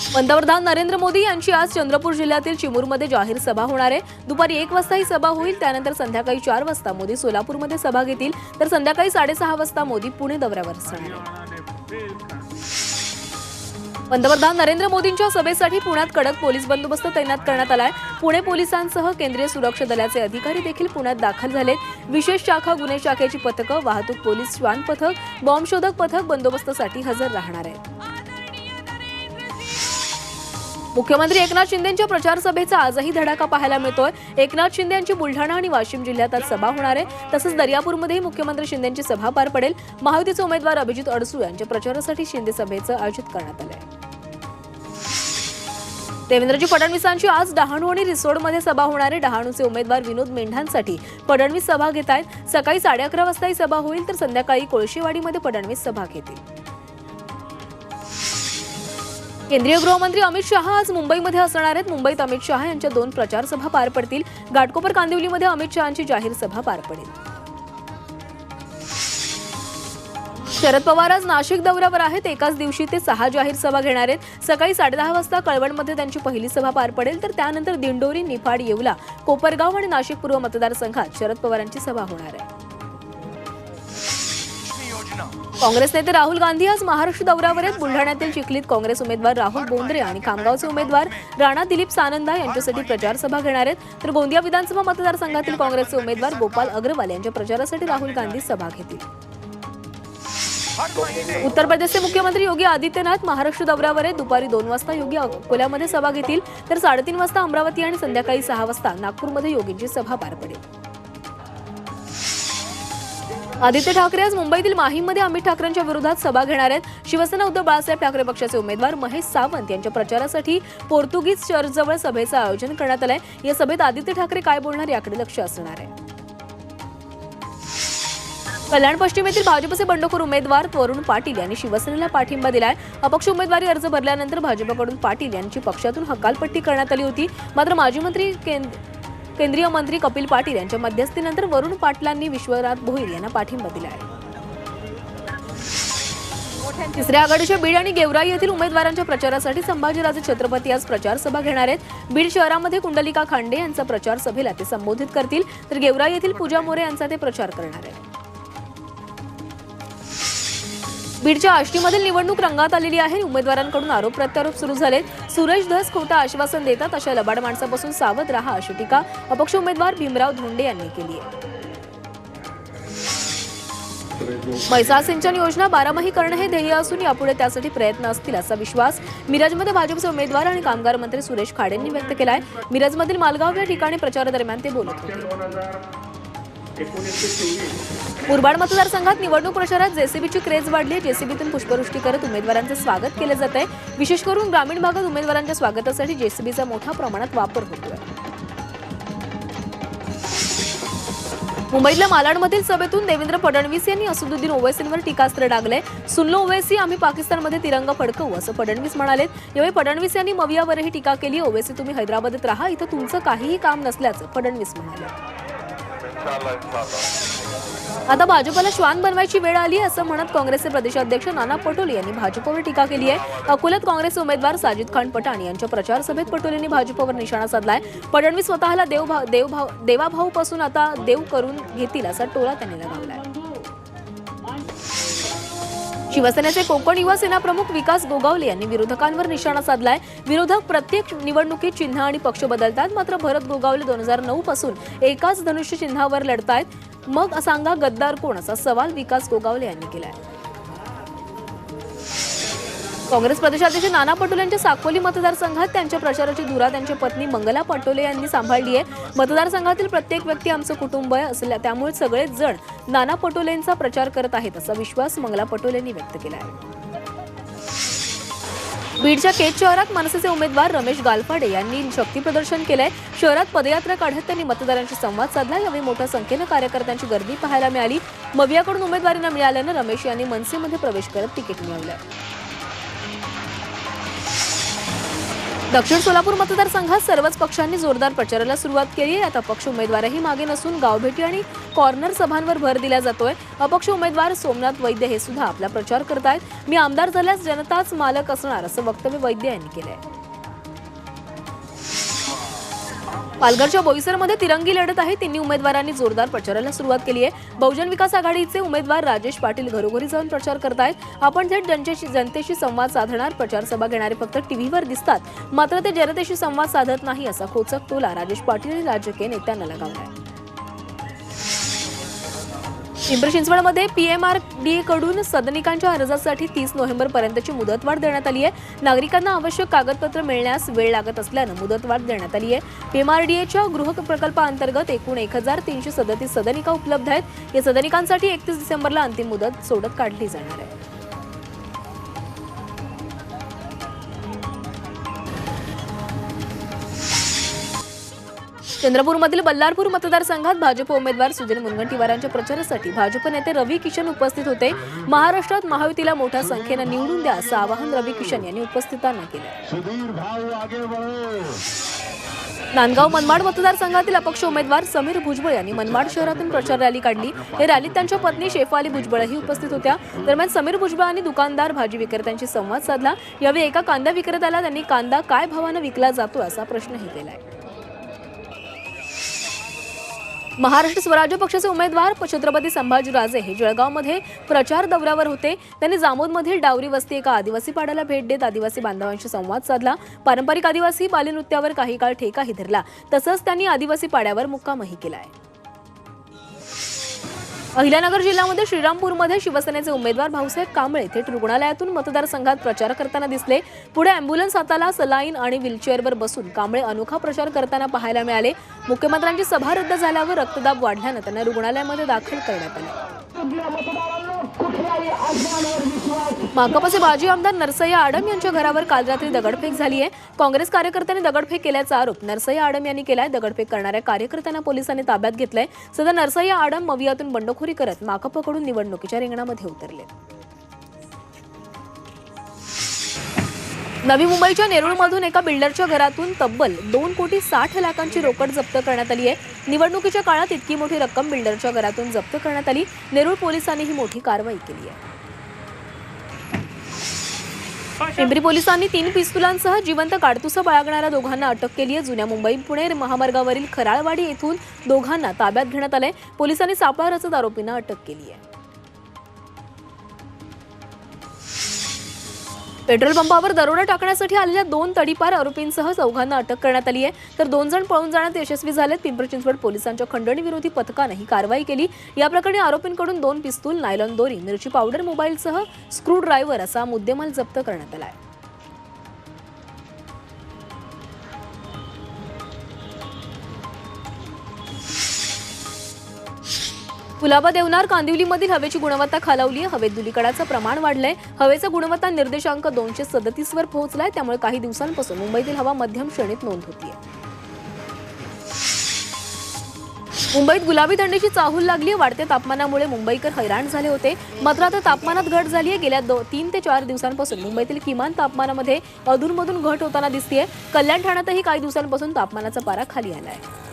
पंतप्रधान नरेंद्र मोदी यांची आज चंद्रपूर जिल्ह्यातील चिमूरमध्ये जाहीर सभा होणार आहे. दुपारी एक वाजता ही सभा होईल त्यानंतर संध्याकाळी चार वाजता मोदी सोलापूरमध्ये सभा घेतील. तर संध्याकाळी साडेसहा वाजता मोदी पुणे दौऱ्यावर असणार पंतप्रधान नरेंद्र मोदींच्या सभेसाठी पुण्यात कडक पोलीस बंदोबस्त तैनात करण्यात आलाय. पुणे पोलिसांसह केंद्रीय सुरक्षा दलाचे अधिकारी देखील पुण्यात दाखल झालेत. विशेष शाखा गुन्हे शाखेची पथकं वाहतूक पोलीस श्वान पथक बॉम्बशोधक पथक बंदोबस्तासाठी हजर राहणार आहेत. मुख्यमंत्री एकनाथ शिंदेच्या प्रचार सभेचा आजही धडाका पाहायला मिळतोय. एकनाथ शिंदे यांची बुलढाणा आणि वाशिम जिल्ह्यात आज सभा होणार आहे. तसंच दर्यापूरमध्येही मुख्यमंत्री शिंदेची सभा पार पडेल. महायुतीचे उमेदवार अभिजित अडसू यांच्या प्रचारासाठी शिंदे सभेचं आयोजित करण्यात आलं आहे देवेंद्रजी फडणवीसांची आज डहाणू आणि रिसोडमध्ये सभा होणार आहे. डहाणूचे उमेदवार विनोद मेंढांसाठी फडणवीस सभा घेत आहेत सकाळी साडे अकरा वाजता ही सभा होईल तर संध्याकाळी कोळशेवाडीमध्ये फडणवीस सभा घेतील. केंद्रीय गृहमंत्री अमित शहा आज मुंबईमध्ये असणार आहेत. मुंबईत अमित शहा यांच्या दोन प्रचारसभा पार पडतील. घाटकोपर कांदिवलीमध्ये अमित शहाची जाहीर सभा पार पडेल. शरद पवार आज नाशिक दौऱ्यावर आहेत. एकाच दिवशी ते सहा जाहीर सभा घेणार आहेत. सकाळी साडेदहा वाजता कळवणमध्ये त्यांची पहिली सभा पार पडेल. तर त्यानंतर दिंडोरी निफाड येवला कोपरगाव आणि नाशिक पूर्व मतदारसंघात शरद पवारांची सभा होणार आहे. काँग्रेस नेते राहुल गांधी आज महाराष्ट्र दौऱ्यावर आहेत. बुलढाण्यातील चिखलीत काँग्रेस उमेदवार राहुल बोंद्रे आणि खामगावचे उमेदवार राणा दिलीप सानंदा यांच्यासाठी प्रचार सभा घेणार आहेत. तर गोंदिया विधानसभा मतदारसंघातील काँग्रेसचे उमेदवार गोपाल अग्रवाल यांच्या प्रचारासाठी राहुल गांधी सभा घेतील. उत्तर प्रदेशचे मुख्यमंत्री योगी आदित्यनाथ महाराष्ट्र दौऱ्यावर आहेत. दुपारी दोन वाजता योगी अकोल्यामध्ये सभा घेतील. तर साडेतीन वाजता अमरावती आणि संध्याकाळी सहा वाजता नागपूरमध्ये योगींची सभा पार पडेल. आदित्य ठाकरे आज मुंबईतील माहीममध्ये अमित ठाकरेंच्या विरोधात सभा घेणार आहेत. शिवसेना उद्धव बाळासाहेब ठाकरे पक्षाचे उमेदवार महेश सावंत यांच्या प्रचारासाठी पोर्तुगीज चर्चजवळ सभेचं आयोजन करण्यात आलंय. या सभेत आदित्य ठाकरे काय बोलणार याकडे लक्ष असणार आहे. कल्याण पश्चिमेतील भाजपचे बंडखोर उमेदवार तरुण पाटील यांनी शिवसेनेला पाठिंबा दिलाय. अपक्ष उमेदवारी अर्ज भरल्यानंतर भाजपकडून पाटील यांची पक्षातून हकालपट्टी करण्यात आली होती. मात्र माजी मंत्री केंद्र केंद्रीय मंत्री कपिल पाटील यांच्या मध्यस्थीनंतर वरुण पाटलांनी विश्वनाथ भोईर यांना पाठिंबा दिला आहे. तिसऱ्या आघाडीच्या बीड आणि गेवराई येथील उमेदवारांच्या प्रचारासाठी संभाजीराजे छत्रपती आज प्रचार सभा घेणार आहेत. बीड शहरामध्ये कुंडलिका खांडे यांचा प्रचार सभेला ते संबोधित करतील. तर गेवराई येथील पूजा मोरे यांचा ते प्रचार करणार आहेत. बीडच्या आष्टीमधील निवडणूक रंगात आलेली आहे. उमेदवारांकडून आरोप प्रत्यारोप सुरू झालेत. सुरेश धस खोटा आश्वासन देतात अशा लबाड माणसापासून सावध राहा अशी टीका अपक्ष उमेदवार भीमराव धोंडे यांनी केली आहे. म्हैसाळ सिंचन योजना बारामाही करणं हे ध्येय असून यापुढे त्यासाठी प्रयत्न असतील असा विश्वास मिरजमध्ये भाजपचे उमेदवार आणि कामगार मंत्री सुरेश खाडेंनी व्यक्त केला आहे मिरजमधील मालगाव या ठिकाणी प्रचारादरम्यान ते बोलत होते. मुरबाड मतदारसंघात निवडणूक प्रचारात जेसीबीची क्रेज वाढली. आहे जेसीबीतून पुष्पवृष्टी करत उमेदवारांचं स्वागत केलं जात आहे विशेष करून ग्रामीण भागात उमेदवारांच्या स्वागतासाठी जेसीबीचा मोठ्या प्रमाणात वापर होतोय. मुंबईतल्या मालाडमधील सभेतून देवेंद्र फडणवीस यांनी असदुद्दीन ओवैसींवर टीकास्त्र डागलंय. सुनलो ओवैसी आम्ही पाकिस्तानमध्ये तिरंगा फडकवू असं फडणवीस म्हणाले यावेळी फडणवीस यांनी मवियावरही टीका केली. ओवैसी तुम्ही हैदराबादेत राहा इथं तुमचं काहीही काम नसल्याचं फडणवीस म्हणाले. आता भाजपला श्वान बनवायची वेळ आली असं म्हणत काँग्रेसचे प्रदेशाध्यक्ष नाना पटोले यांनी भाजपवर टीका केली आहे. अकोल्यात काँग्रेस उमेदवार साजिद खान पठाण यांच्या प्रचार सभेत पटोलेंनी भाजपवर निशाणा साधलाय. फडणवीस स्वतःला देवभाव देवाभाऊ पासून आता देव करून घेतील असा टोला त्यांनी लगावलाय. शिवसेनेचे कोकण युवा सेना प्रमुख विकास गोगावले यांनी विरोधकांवर निशाणा साधलाय. विरोधक प्रत्येक निवडणुकीत चिन्ह आणि पक्ष बदलतात. मात्र भरत गोगावले दोन हजार नऊ पासून एकाच धनुष्य चिन्हावर लढतायत. मग सांगा गद्दार कोण? असा सवाल विकास गोगावले यांनी केलाय. काँग्रेस प्रदेशाध्यक्ष नाना पटोले यांच्या साकोली मतदारसंघात त्यांच्या प्रचाराची धुरा त्यांच्या पत्नी मंगला पटोले यांनी सांभाळली आहे. मतदारसंघातील प्रत्येक व्यक्ती आमचं कुटुंब आहे असल्या त्यामुळे सगळेच जण नाना पटोलेंचा प्रचार करत आहेत असा विश्वास मंगला पटोलेंनी व्यक्त केला आहे. बीडच्या केज शहरात मनसेचे उमेदवार रमेश गालफाडे यांनी शक्ती प्रदर्शन केलंय. शहरात पदयात्रा काढत त्यांनी मतदारांशी संवाद साधला. यावेळी मोठ्या संख्येनं कार्यकर्त्यांची गर्दी पाहायला मिळाली. मवियाकडून उमेदवारी मिळाल्यानं रमेश यांनी मनसेमध्ये प्रवेश करत तिकीट मिळवलं. दक्षिण सोलापूर मतदारसंघात सर्वच पक्षांनी जोरदार प्रचाराला सुरुवात केली आहे. यात अपक्ष उमेदवारही मागे नसून गावभेटी आणि कॉर्नर सभांवर भर दिला जातोय. अपक्ष उमेदवार सोमनाथ वैद्य हे सुद्धा आपला प्रचार करतायत. मी आमदार झाल्यास जनताच मालक असणार असं वक्तव्य वैद्य यांनी केलंय. पालघरच्या बोईसरमध्ये तिरंगी लढत आहे. तिन्ही उमेदवारांनी जोरदार प्रचाराला सुरुवात केली आहे. बहुजन विकास आघाडीचे उमेदवार राजेश पाटील घरोघरी जाऊन प्रचार करतायत. आपण थेट जनतेशी जनतेशी संवाद साधणार. प्रचार सभा घेणारे फक्त टीव्हीवर दिसतात. मात्र ते जनतेशी संवाद साधत नाही असा खोचक टोला राजेश पाटील आणि राजकीय नेत्यांना लगावलाय पिंपरी चिंचवडमध्ये पीएमआरडीए कडून सदनिकांच्या अर्जासाठी तीस नोव्हेंबर पर्यंतची मुदतवाढ देण्यात आली आहे. नागरिकांना आवश्यक कागदपत्र मिळण्यास वेळ लागत असल्यानं मुदतवाढ देण्यात आली आहे. पीएमआरडीएच्या गृह प्रकल्पाअंतर्गत एकूण एक हजार तीनशे सदतीस सदनिका उपलब्ध आहेत. या सदनिकांसाठी एकतीस डिसेंबरला अंतिम मुदत सोडत काढली जाणार आहे. चंद्रपूरमधील बल्लारपूर मतदारसंघात भाजप उमेदवार सुजन मुनगंटीवारांच्या प्रचारासाठी भाजप नेते रवी किशन उपस्थित होते. महाराष्ट्रात महायुतीला मोठ्या संख्येनं निवडून द्या असं आवाहन रवी किशन यांनी उपस्थितांना केलं. सुधीर नांदगाव मनमाड मतदारसंघातील अपक्ष उमेदवार समीर भुजबळ यांनी मनमाड शहरातून प्रचार रॅली काढली. या रॅलीत त्यांच्या पत्नी शेफाली भुजबळही उपस्थित होत्या. दरम्यान समीर भुजबळांनी दुकानदार भाजी विक्रेत्यांशी संवाद साधला. यावेळी एका कांदा विक्रेत्याला त्यांनी कांदा काय भावानं विकला जातो असा प्रश्नही केलाय. महाराष्ट्र स्वराज्य पक्षाचे उमेदवार छत्रपती संभाजीराजे हे जळगावमध्ये प्रचार दौऱ्यावर होते. त्यांनी जामोदमधील डावरी वस्ती एका आदिवासी पाड्याला भेट देत आदिवासी बांधवांशी संवाद साधला. पारंपरिक आदिवासी बालीनृत्यावर काही काळ ठेकाही धरला. तसंच त्यांनी आदिवासी पाड्यावर मुक्कामही केला आहे अहिल्यानगर जिल्ह्यामध्ये श्रीरामपूरमध्ये शिवसेनेचे उमेदवार भाऊसाहेब कांबळे थेट रुग्णालयातून मतदारसंघात प्रचार करताना दिसले. पुढे अँब्युलन्स हाताला सलाईन आणि व्हीलचेअरवर बसून कांबळे अनोखा प्रचार करताना पाहायला मिळाले. मुख्यमंत्र्यांची सभा रद्द झाल्यावर रक्तदाब वाढल्यानं त्यांना रुग्णालयामध्ये दाखल करण्यात आले. माकपचे माजी आमदार नरसय्या आडम यांच्या घरावर काल रात्री दगडफेक झाली आहे. काँग्रेस कार्यकर्त्यांनी दगडफेक केल्याचा आरोप नरसय्या आडम यांनी केलाय. दगडफेक करणाऱ्या कार्यकर्त्यांना पोलिसांनी ताब्यात घेतलंय. सध्या नरसय्या आडम मवियातून बंडखोरी करत माकपकडून निवडणुकीच्या रिंगणामध्ये उतरले. नवी मुंबईच्या नेरूळमधून एका बिल्डरच्या घरातून तब्बल दोन कोटी साठ लाखांची रोकड जप्त करण्यात आली आहे. निवडणुकीच्या काळात इतकी मोठी रक्कम बिल्डरच्या घरातून जप्त करण्यात आली. नेरूळ पोलिसांनी ही मोठी कारवाई केली आहे. पिंपरी पोलिसांनी तीन पिस्तुलांसह जिवंत काडतुसं बाळगणाऱ्या दोघांना अटक केली आहे. जुन्या मुंबई पुणे महामार्गावरील खराळवाडी येथून दोघांना ताब्यात घेण्यात आलंय. पोलिसांनी सापळा रचत आरोपींना अटक केली आहे. पेट्रोल पंपावर दरोडा टाकण्यासाठी आलेल्या दोन तडीपार आरोपींसह चौघांना अटक करण्यात आली आहे. तर दोन जण पळून जाण्यात यशस्वी झालेत. पिंपरी चिंचवड पोलिसांच्या खंडणी विरोधी पथकानं ही कारवाई केली. या प्रकरणी आरोपींकडून दोन पिस्तूल नायलॉन दोरी मिरची पावडर मोबाईलसह स्क्रू ड्रायव्हर असा मुद्देमाल जप्त करण्यात आला आहे. कुलाबा देवनार कांदिवलीमधील हवेची गुणवत्ता खालावली आहे हवेत धुलीकडाचं प्रमाण वाढलंय. हवेचा गुणवत्ता निर्देशांक दोनशे सदतीस वर पोहोचलाय. त्यामुळे काही दिवसांपासून मुंबईतील हवा मध्यम श्रेणीत नोंद होतीये. मुंबईत गुलाबी थंडीची चाहूल लागली वाढत्या तापमानामुळे मुंबईकर हैराण झाले होते. मात्र आता तापमानात घट झाली आहे गेल्या दो तीन ते चार दिवसांपासून मुंबईतील किमान तापमानामध्ये अधूनमधून घट होताना दिसतीये. कल्याण ठाण्यातही काही दिवसांपासून तापमानाचा पारा खाली आला आहे